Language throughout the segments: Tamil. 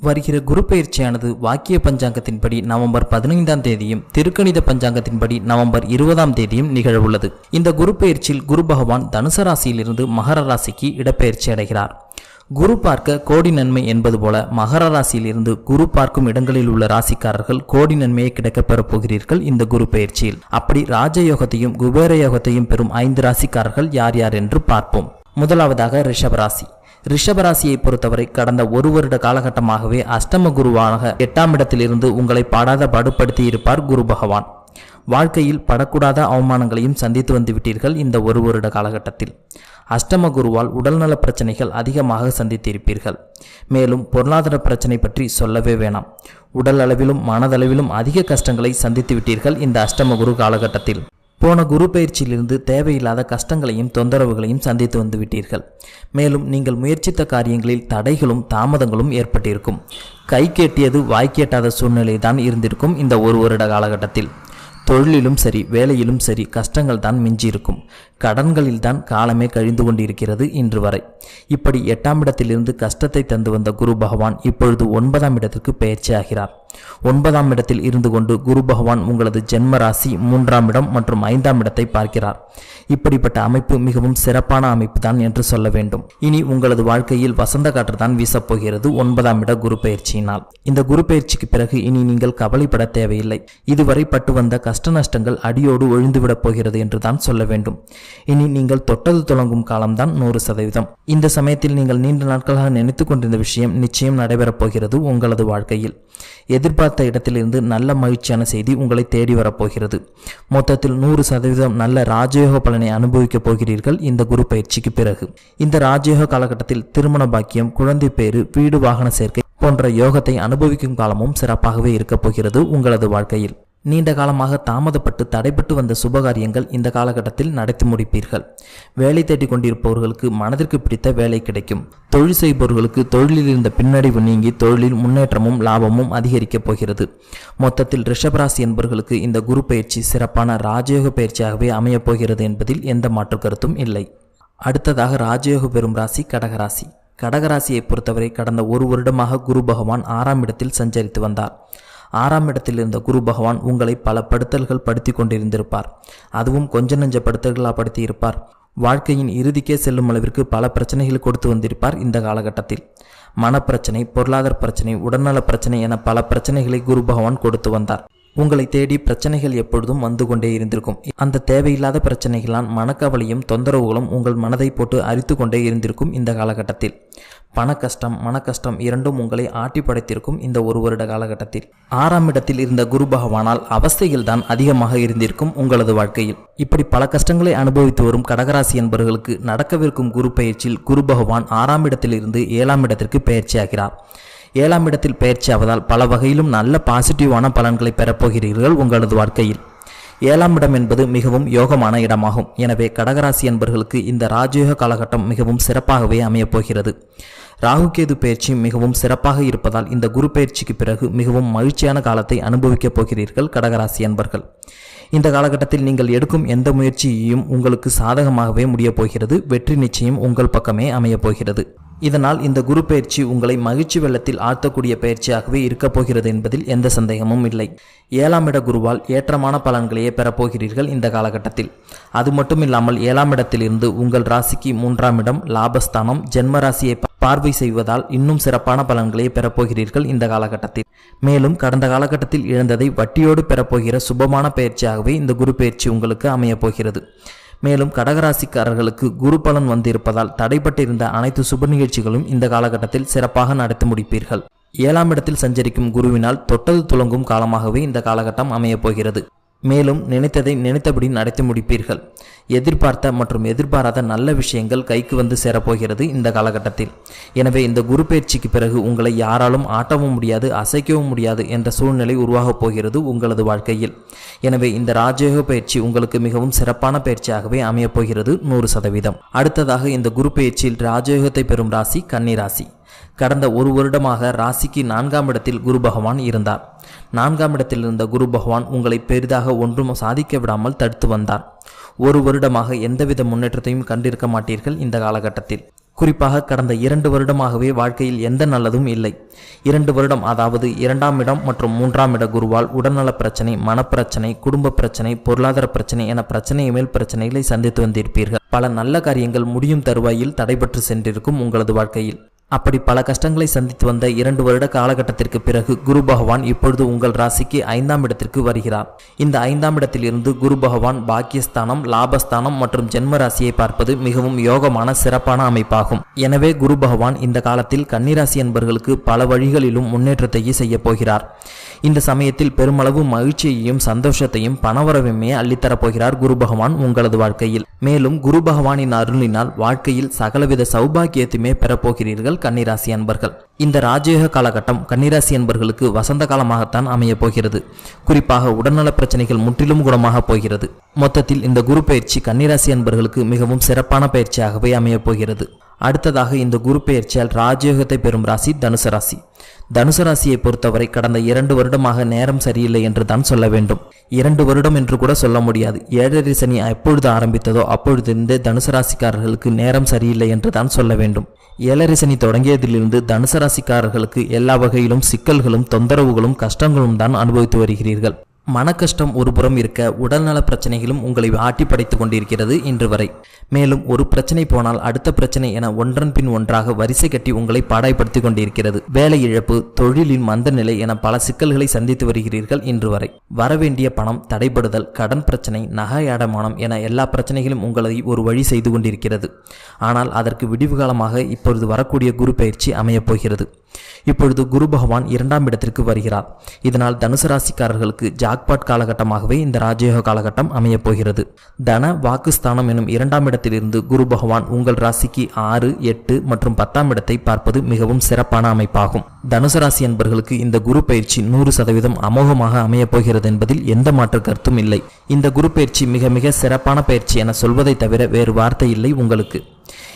வருகிற குரு பயிற்சியானது வாக்கிய பஞ்சாங்கத்தின்படி நவம்பர் பதினைந்தாம் தேதியும் திருக்கணித பஞ்சாங்கத்தின்படி நவம்பர் இருபதாம் தேதியும் நிகழவுள்ளது. இந்த குரு பயிற்சியில் குரு பகவான் தனுசு ராசியிலிருந்து மகர ராசிக்கு இடப்பெயர்ச்சி அடைகிறார். குரு பார்க்க கோடி நன்மை என்பது போல மகர ராசியிலிருந்து குரு பார்க்கும் இடங்களில் உள்ள ராசிக்காரர்கள் கோடி நன்மையை கிடைக்கப் பெறப் போகிறீர்கள் இந்த குரு பயிற்சியில். அப்படி ராஜயோகத்தையும் குபேர யோகத்தையும் பெறும் ஐந்து ராசிக்காரர்கள் யார் யார் என்று பார்ப்போம். முதலாவதாக ரிஷபராசி ரிஷபராசியை பொறுத்தவரை கடந்த ஒரு வருட காலகட்டமாகவே அஷ்டம குருவாக எட்டாம் இடத்திலிருந்து உங்களை பாடாத பாடுபடுத்தி இருப்பார் குரு பகவான். வாழ்க்கையில் படக்கூடாத அவமானங்களையும் சந்தித்து வந்து விட்டீர்கள் இந்த ஒரு வருட காலகட்டத்தில். அஷ்டம குருவால் உடல்நல பிரச்சனைகள் அதிகமாக சந்தித்திருப்பீர்கள் மேலும் பொருளாதார பிரச்சனை பற்றி சொல்லவே வேணாம். உடல் அளவிலும் மனதளவிலும் அதிக கஷ்டங்களை சந்தித்து விட்டீர்கள் இந்த அஷ்டம குரு காலகட்டத்தில். போன குரு பயிற்சியிலிருந்து தேவையில்லாத கஷ்டங்களையும் தொந்தரவுகளையும் சந்தித்து வந்துவிட்டீர்கள் மேலும் நீங்கள் முயற்சித்த காரியங்களில் தடைகளும் தாமதங்களும் ஏற்பட்டிருக்கும். கை கேட்டியது வாய்க்கேட்டாத சூழ்நிலை தான் இருந்திருக்கும் இந்த ஒரு வருட காலகட்டத்தில். தொழிலிலும் சரி வேலையிலும் சரி கஷ்டங்கள் தான் மிஞ்சியிருக்கும். கடன்களில் தான் காலமே கழிந்து கொண்டிருக்கிறது இன்று வரை. இப்படி எட்டாம் இடத்திலிருந்து கஷ்டத்தை தந்து வந்த குரு பகவான் இப்பொழுது ஒன்பதாம் இடத்திற்கு பயிற்சி ஆகிறார் ஒன்பதாம் இடத்தில் இருந்து கொண்டு குரு பகவான் உங்களது ஜென்ம ராசி மூன்றாம் இடம் மற்றும் ஐந்தாம் இடத்தை பார்க்கிறார். இப்படிப்பட்ட அமைப்பு மிகவும் சிறப்பான அமைப்பு தான் என்று சொல்ல வேண்டும். இனி உங்களது வாழ்க்கையில் வசந்த காற்று தான் வீசப்போகிறது ஒன்பதாம் இட குரு பயிற்சியினால். இந்த குரு பயிற்சிக்கு பிறகு இனி நீங்கள் கவலைப்பட தேவையில்லை. இதுவரை பட்டு வந்த கஷ்ட நஷ்டங்கள் அடியோடு ஒழிந்துவிடப் போகிறது என்று தான் சொல்ல வேண்டும். இனி நீங்கள் தொட்டது தொடங்கும் காலம்தான் நூறு சதவீதம். இந்த சமயத்தில் நீங்கள் நீண்ட நாட்களாக நினைத்து கொண்டிருந்த விஷயம் நிச்சயம் நடைபெறப் போகிறது உங்களது வாழ்க்கையில். எதிர்பார்த்த இடத்திலிருந்து நல்ல மகிழ்ச்சியான செய்தி உங்களை தேடி வரப்போகிறது. மொத்தத்தில் நூறு சதவீதம் நல்ல ராஜயோக பலனை அனுபவிக்கப் போகிறீர்கள் இந்த குரு பயிற்சிக்கு பிறகு. இந்த ராஜயோக காலகட்டத்தில் திருமண பாக்கியம் குழந்தை பேறு வீடு வாகன சேர்க்கை போன்ற யோகத்தை அனுபவிக்கும் காலமும் சிறப்பாகவே இருக்கப் போகிறது உங்களது வாழ்க்கையில். நீண்ட காலமாக தாமதப்பட்டு தடைபட்டு வந்த சுபகாரியங்கள் இந்த காலகட்டத்தில் நடத்தி முடிப்பீர்கள். வேலை தேடிக் கொண்டிருப்பவர்களுக்கு மனதிற்கு பிடித்த வேலை கிடைக்கும். தொழில் செய்பவர்களுக்கு தொழிலில் இருந்த பின்னடைவு நீங்கி தொழிலில் முன்னேற்றமும் லாபமும் அதிகரிக்கப் போகிறது. மொத்தத்தில் ரிஷபராசி என்பவர்களுக்கு இந்த குரு பயிற்சி சிறப்பான ராஜயோக பயிற்சியாகவே அமையப் போகிறது என்பதில் எந்த மாற்று கருத்தும் இல்லை. அடுத்ததாக ராஜயோக பெறும் ராசி கடகராசி. கடகராசியை பொறுத்தவரை கடந்த ஒரு வருடமாக குரு பகவான் ஆறாம் இடத்தில் சஞ்சரித்து வந்தார். ஆறாம் இடத்தில் இருந்த குரு பகவான் உங்களை பல படுத்தல்கள் படுத்தி கொண்டிருந்திருப்பார். அதுவும் கொஞ்ச நெஞ்ச படுத்தல்களாக படுத்தி இருப்பார் வாழ்க்கையின் இறுதிக்கே செல்லும் அளவிற்கு பல பிரச்சனைகள் கொடுத்து வந்திருப்பார் இந்த காலகட்டத்தில். மனப்பிரச்சனை பொருளாதார பிரச்சனை உடல்நல பிரச்சனை என பல பிரச்சனைகளை குரு பகவான் கொடுத்து வந்தார். உங்களை தேடி பிரச்சனைகள் எப்பொழுதும் வந்து கொண்டே இருந்திருக்கும். அந்த தேவையில்லாத பிரச்சனைகளால் மனக்கவலையும் தொந்தரவுகளும் உங்கள் மனதை போட்டு அரித்து கொண்டே இருந்திருக்கும் இந்த காலகட்டத்தில். பண கஷ்டம் மன கஷ்டம் இரண்டும் உங்களை ஆட்டி படைத்திருக்கும் இந்த ஒரு வருட காலகட்டத்தில். ஆறாம் இடத்தில் இருந்த குரு பகவானால் அவஸ்தைகள் தான் அதிகமாக இருந்திருக்கும் உங்களது வாழ்க்கையில். இப்படி பல கஷ்டங்களை அனுபவித்து வரும் கடகராசி என்பவர்களுக்கு நடக்கவிருக்கும் குரு பயிற்சியில் குரு பகவான் ஆறாம் இடத்திலிருந்து ஏழாம் இடத்திற்கு பயிற்சியாகிறார். ஏழாம் இடத்தில் பயிற்சி ஆவதால் பல வகையிலும் நல்ல பாசிட்டிவான பலன்களை பெறப்போகிறீர்கள் உங்களது வாழ்க்கையில். ஏழாம் இடம் என்பது மிகவும் யோகமான இடமாகும். எனவே கடகராசி என்பர்களுக்கு இந்த ராஜயோக காலகட்டம் மிகவும் சிறப்பாகவே அமையப்போகிறது. ராகுகேது பயிற்சி மிகவும் சிறப்பாக இருப்பதால் இந்த குரு பயிற்சிக்கு பிறகு மிகவும் மகிழ்ச்சியான காலத்தை அனுபவிக்கப் போகிறீர்கள் கடகராசி என்பர்கள். இந்த காலகட்டத்தில் நீங்கள் எடுக்கும் எந்த முயற்சியையும் உங்களுக்கு சாதகமாகவே முடியப் போகிறது. வெற்றி நிச்சயம் உங்கள் பக்கமே அமையப் போகிறது. இதனால் இந்த குரு பயிற்சி உங்களை மகிழ்ச்சி வெள்ளத்தில் ஆழ்த்தக்கூடிய பயிற்சியாகவே இருக்கப் போகிறது என்பதில் எந்த சந்தேகமும் இல்லை. ஏழாம் இட குருவால் ஏற்றமான பலன்களையே பெறப்போகிறீர்கள் இந்த காலகட்டத்தில். அது மட்டும் இல்லாமல் ஏழாம் இடத்திலிருந்து உங்கள் ராசிக்கு மூன்றாம் இடம் லாபஸ்தானம் ஜென்ம ராசியை பார்வை செய்வதால் இன்னும் சிறப்பான பலன்களை பெறப்போகிறீர்கள் இந்த காலகட்டத்தில். மேலும் கடந்த காலகட்டத்தில் இழந்ததை வட்டியோடு பெறப்போகிற சுபமான பயிற்சியாகவே இந்த குரு பயிற்சி உங்களுக்கு அமையப் போகிறது. மேலும் கடகராசிக்காரர்களுக்கு குரு பலன் வந்திருப்பதால் தடைப்பட்டிருந்த அனைத்து சுப நிகழ்ச்சிகளும் இந்த காலகட்டத்தில் சிறப்பாக நடத்தி முடிப்பீர்கள். ஏழாம் இடத்தில் சஞ்சரிக்கும் குருவினால் தொட்டது துலங்கும் காலமாகவே இந்த காலகட்டம் அமையப் போகிறது. மேலும் நினைத்ததை நினைத்தபடி நடத்தி முடிப்பீர்கள். எதிர்பார்த்த மற்றும் எதிர்பாராத நல்ல விஷயங்கள் கைக்கு வந்து சேரப்போகிறது இந்த காலகட்டத்தில். எனவே இந்த குரு பயிற்சிக்கு பிறகு உங்களை யாராலும் ஆட்டவும் முடியாது அசைக்கவும் முடியாது என்ற சூழ்நிலை உருவாகப் போகிறது உங்களது வாழ்க்கையில். எனவே இந்த ராஜயோக பயிற்சி உங்களுக்கு மிகவும் சிறப்பான பயிற்சியாகவே அமையப் போகிறது நூறு சதவீதம். அடுத்ததாக இந்த குரு பயிற்சியில் ராஜயோகத்தை பெறும் ராசி கன்னி ராசி. கடந்த ஒரு வருடமாக ராசிக்கு நான்காம் இடத்தில் குரு பகவான் இருந்தார். நான்காம் இடத்தில் இருந்த குரு பகவான் உங்களை பெரிதாக ஒன்றும் சாதிக்க விடாமல் தடுத்து வந்தார். ஒரு வருடமாக எந்தவித முன்னேற்றத்தையும் கண்டிருக்க மாட்டீர்கள் இந்த காலகட்டத்தில். குறிப்பாக கடந்த இரண்டு வருடமாகவே வாழ்க்கையில் எந்த நல்லதும் இல்லை. இரண்டு வருடம் அதாவது இரண்டாம் இடம் மற்றும் மூன்றாம் இட குருவால் உடல்நல பிரச்சனை மனப்பிரச்சனை குடும்ப பிரச்சனை பொருளாதார பிரச்சனை என பிரச்சனை மேல் பிரச்சனைகளை சந்தித்து வந்திருப்பீர்கள். பல நல்ல காரியங்கள் முடியும் தருவாயில் தடைபட்டு சென்றிருக்கும் உங்களது வாழ்க்கையில். அப்படி பல கஷ்டங்களை சந்தித்து வந்த இரண்டு வருட காலகட்டத்திற்கு பிறகு குரு பகவான் இப்பொழுது உங்கள் ராசிக்கு ஐந்தாம் இடத்திற்கு வருகிறார். இந்த ஐந்தாம் இடத்திலிருந்து குரு பகவான் பாக்கியஸ்தானம் லாபஸ்தானம் மற்றும் ஜென்ம ராசியை பார்ப்பது மிகவும் யோகமான சிறப்பான அமைப்பாகும். எனவே குரு பகவான் இந்த காலத்தில் கன்னிராசி என்பர்களுக்கு பல வழிகளிலும் முன்னேற்றத்தையே செய்ய போகிறார். இந்த சமயத்தில் பெருமளவு மகிழ்ச்சியையும் சந்தோஷத்தையும் பணவரவையுமே அள்ளித்தரப் போகிறார் குரு பகவான் உங்களது வாழ்க்கையில். மேலும் குரு பகவானின் அருளினால் வாழ்க்கையில் சகலவித சௌபாகியத்தையுமே பெறப்போகிறீர்கள் கன்னிராசி அன்பர்கள். இந்த ராஜயோக காலகட்டம் கன்னிராசி அன்பர்களுக்கு வசந்த காலமாகத்தான் அமையப் போகிறது. குறிப்பாக உடல்நல பிரச்சனைகள் முற்றிலும் குணமாக போகிறது. மொத்தத்தில் இந்த குரு பயிற்சி கன்னிராசி அன்பர்களுக்கு மிகவும் சிறப்பான பயிற்சியாகவே அமையப் போகிறது. அடுத்ததாக இந்த குரு பெயர்ச்சியால் ராஜயோகத்தை பெறும் ராசி தனுசு ராசி. தனுசு ராசியை பொறுத்தவரை கடந்த இரண்டு வருடமாக நேரம் சரியில்லை என்று தான் சொல்ல வேண்டும். இரண்டு வருடம் என்று கூட சொல்ல முடியாது. ஏழரை சனி எப்பொழுது ஆரம்பித்ததோ அப்பொழுதிருந்தே தனுசு ராசிக்காரர்களுக்கு நேரம் சரியில்லை என்று தான் சொல்ல வேண்டும். ஏழரை சனி தொடங்கியதிலிருந்து தனுசு ராசிக்காரர்களுக்கு எல்லா வகையிலும் சிக்கல்களும் தொந்தரவுகளும் கஷ்டங்களும் தான் அனுபவித்து வருகிறீர்கள். மனக்கஷ்டம் ஒரு புறம் இருக்க உடல்நல பிரச்சனைகளும் உங்களை ஆட்டி படைத்துக் கொண்டிருக்கிறது இன்று வரை. மேலும் ஒரு பிரச்சனை போனால் அடுத்த பிரச்சனை என ஒன்றன் பின் ஒன்றாக வரிசை கட்டி உங்களை பாடாய்படுத்திக் கொண்டிருக்கிறது. வேலை இழப்பு தொழிலின் மந்த நிலை என பல சிக்கல்களை சந்தித்து வருகிறீர்கள் இன்று வரை. வரவேண்டிய பணம் தடைபடுதல் கடன் பிரச்சனை நகை அடமானம் என எல்லா பிரச்சனைகளும் உங்களை ஒரு வழி செய்து கொண்டிருக்கிறது. ஆனால் அதற்கு விடிவு காலமாக இப்பொழுது வரக்கூடிய குரு பயிற்சி அமையப் போகிறது. இப்பொழுது குரு பகவான் இரண்டாம் இடத்திற்கு வருகிறார். இதனால் தனுசு ராசிக்காரர்களுக்கு ஜாக்பாட் காலகட்டமாகவே இந்த ராஜயோக காலகட்டம் அமையப் போகிறது தன வாக்குஸ்தானம் எனும் இரண்டாம் இடத்திலிருந்து குரு பகவான் உங்கள் ராசிக்கு ஆறு எட்டு மற்றும் பத்தாம் இடத்தை பார்ப்பது மிகவும் சிறப்பான அமைப்பாகும். தனுசு ராசி என்பர்களுக்கு இந்த குரு பயிற்சி நூறு சதவீதம் அமோகமாக அமையப் போகிறது என்பதில் எந்த மாற்று கருத்தும் இல்லை. இந்த குரு பயிற்சி மிக மிக சிறப்பான பயிற்சி என சொல்வதை தவிர வேறு வார்த்தை இல்லை உங்களுக்கு.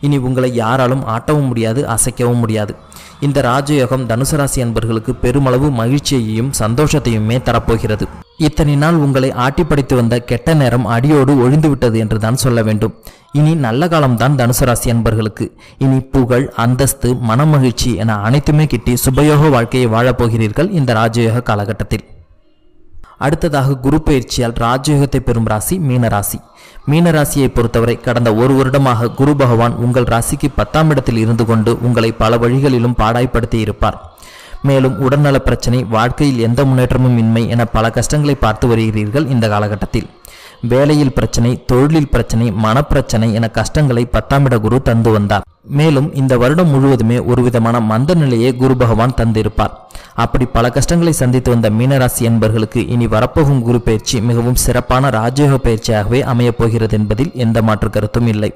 இனி உங்களை யாராலும் ஆட்டவும் முடியாது அசைக்கவும் முடியாது. இந்த ராஜயோகம் தனுசு ராசி அன்பர்களுக்கு பெருமளவு மகிழ்ச்சியையும் சந்தோஷத்தையுமே தரப்போகிறது. இத்தனை நாள் உங்களை ஆட்டிப்படைத்து வந்த கெட்ட நேரம் அடியோடு ஒழிந்துவிட்டது என்று தான் சொல்ல வேண்டும். இனி நல்ல காலம்தான் தனுசு ராசி அன்பர்களுக்கு. இனி புகழ் அந்தஸ்து மனமகிழ்ச்சி என அனைத்துமே கிட்டி சுபயோக வாழ்க்கையை வாழப்போகிறீர்கள் இந்த ராஜயோக காலகட்டத்தில். அடுத்ததாக குரு பயிற்சியால் ராஜயோகத்தை பெறும் ராசி மீனராசி. மீனராசியை பொறுத்தவரை கடந்த ஒரு வருடமாக குரு பகவான் உங்கள் ராசிக்கு பத்தாம் இடத்தில் இருந்து கொண்டு உங்களை பல வழிகளிலும் பாடாய்ப்படுத்தி இருப்பார். மேலும் உடல்நல பிரச்சனை வாழ்க்கையில் எந்த முன்னேற்றமும் இன்மை என பல கஷ்டங்களை பார்த்து வருகிறீர்கள் இந்த காலகட்டத்தில். வேலையில் பிரச்சனை தொழிலில் பிரச்சனை மனப்பிரச்சனை என கஷ்டங்களை பத்தாம் இட குரு தந்து வந்தார். மேலும் இந்த வருடம் முழுவதுமே ஒரு விதமான மந்த நிலையை குரு பகவான் தந்திருப்பார். அப்படி பல கஷ்டங்களை சந்தித்து வந்த மீனராசி என்பர்களுக்கு இனி வரப்போகும் குரு பயிற்சி மிகவும் சிறப்பான ராஜயோக பயிற்சியாகவே அமையப் போகிறது என்பதில் எந்த மாற்று கருத்தும் இல்லை.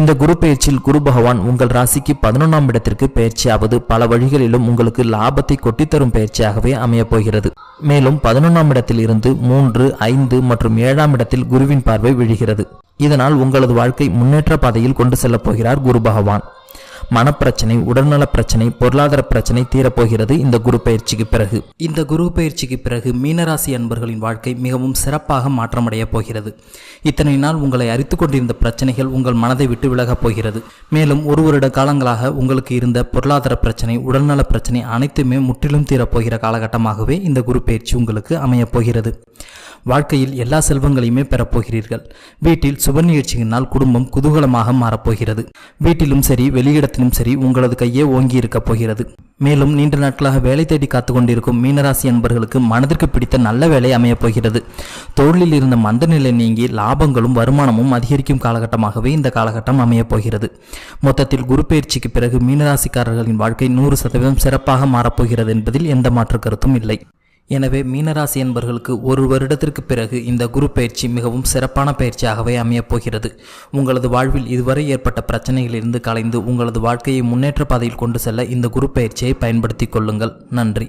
இந்த குரு பயிற்சியில் குரு பகவான் உங்கள் ராசிக்கு பதினொன்றாம் இடத்திற்கு பயிற்சியாவது பல வழிகளிலும் உங்களுக்கு லாபத்தை கொட்டித்தரும் பயிற்சியாகவே அமையப் போகிறது. மேலும் பதினொன்றாம் இடத்தில் இருந்து மூன்று ஐந்து மற்றும் ஏழாம் இடத்தில் குருவின் பார்வை விழுகிறது. இதனால் உங்களது வாழ்க்கை முன்னேற்ற பாதையில் கொண்டு செல்லப் போகிறார் குரு பகவான். மனப்பிரச்சனை உடல்நல பிரச்சனை பொருளாதார பிரச்சனை தீரப்போகிறது இந்த குரு பயிற்சிக்கு பிறகு. இந்த குரு பயிற்சிக்கு பிறகு மீனராசி அன்பர்களின் வாழ்க்கை மிகவும் சிறப்பாக மாற்றமடைய போகிறது. இத்தனை நாள் உங்களை அறித்து கொண்டிருந்த பிரச்சனைகள் உங்கள் மனதை விட்டு விலகப் போகிறது. மேலும் ஒரு வருட காலங்களாக உங்களுக்கு இருந்த பொருளாதார பிரச்சனை உடல்நல பிரச்சனை அனைத்துமே முற்றிலும் தீரப்போகிற காலகட்டமாகவே இந்த குரு பயிற்சி உங்களுக்கு அமையப் போகிறது. வாழ்க்கையில் எல்லா செல்வங்களையுமே பெறப்போகிறீர்கள் வீட்டில் சுப நிகழ்ச்சியினால் குடும்பம் குதூகலமாக மாறப்போகிறது வீட்டிலும் சரி வெளியிடத்திலும் சரி உங்களது கையே ஓங்கி இருக்கப் போகிறது. மேலும் நீண்ட நாட்களாக வேலை தேடி காத்து கொண்டிருக்கும் மீனராசி அன்பர்களுக்கு மனதிற்கு பிடித்த நல்ல வேலை அமையப் போகிறது. தொழிலில் இருந்த மந்த நிலை நீங்கி லாபங்களும் வருமானமும் அதிகரிக்கும் காலகட்டமாகவே இந்த காலகட்டம் அமையப் போகிறது. மொத்தத்தில் குரு பயிற்சிக்கு பிறகு மீனராசிக்காரர்களின் வாழ்க்கை நூறு சதவீதம் சிறப்பாக மாறப்போகிறது என்பதில் எந்த மாற்று கருத்தும் இல்லை. எனவே மீனராசி என்பர்களுக்கு ஒரு வருடத்திற்கு பிறகு இந்த குரு பயிற்சி மிகவும் சிறப்பான பயிற்சியாகவே அமையப் போகிறது. உங்களது வாழ்வில் இதுவரை ஏற்பட்ட பிரச்சனைகளிலிருந்து கலைந்து உங்களது வாழ்க்கையை முன்னேற்ற பாதையில் கொண்டு செல்ல இந்த குரு பயிற்சியை பயன்படுத்திக் கொள்ளுங்கள். நன்றி.